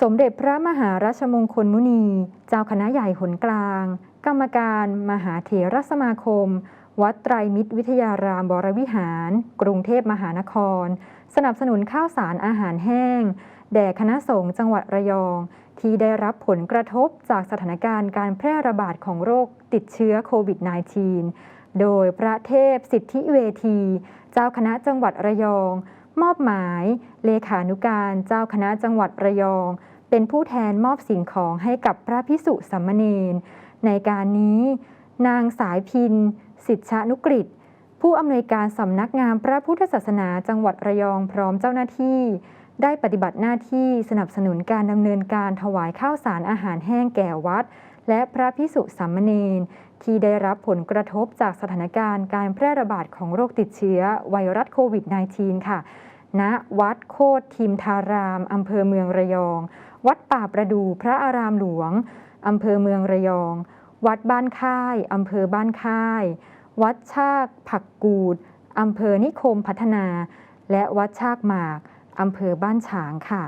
สมเด็จพระมหาราชมงคลมุนี เจ้าคณะใหญ่หนกลาง กรรมการมหาเถรสมาคม วัดไตรมิตรวิทยารามบรวิหาร กรุงเทพมหานคร สนับสนุนข้าวสารอาหารแห้ง แด่คณะสงฆ์จังหวัดระยอง ที่ได้รับผลกระทบจากสถานการณ์การแพร่ระบาดของโรคติดเชื้อโควิด -19 โดยพระเทพสิทธิเวที เจ้าคณะจังหวัดระยอง มอบหมาย เลขานุการเจ้าคณะจังหวัดระยอง เป็นผู้แทนมอบสิ่งของให้กับพระพิสุสัมมเนนในการนี้ นางสายพิน สิทธานุกฤษผู้อำนวยการสำนักงานพระพุทธศาสนาจังหวัดระยองพร้อมเจ้าหน้าที่ ได้ปฏิบัติหน้าที่สนับสนุนการดำเนินการถวายข้าวสารอาหารแห้งแก่วัด และพระพิสุสัมมเนน ที่ได้รับผลกระทบจากสถานการณ์การแพร่ระบาดของโรคติดเชื้อไวรัสโควิด -19 ค่ะ ณ วัดโคตรทิมทารามอำเภอเมืองระยอง วัดป่าประดูพระอารามหลวงอำเภอเมืองระยอง วัดบ้านค่ายอำเภอบ้านค่าย วัดชากผักกูดอำเภอนิคมพัฒนา และวัดชากหมากอำเภอบ้านฉางค่ะ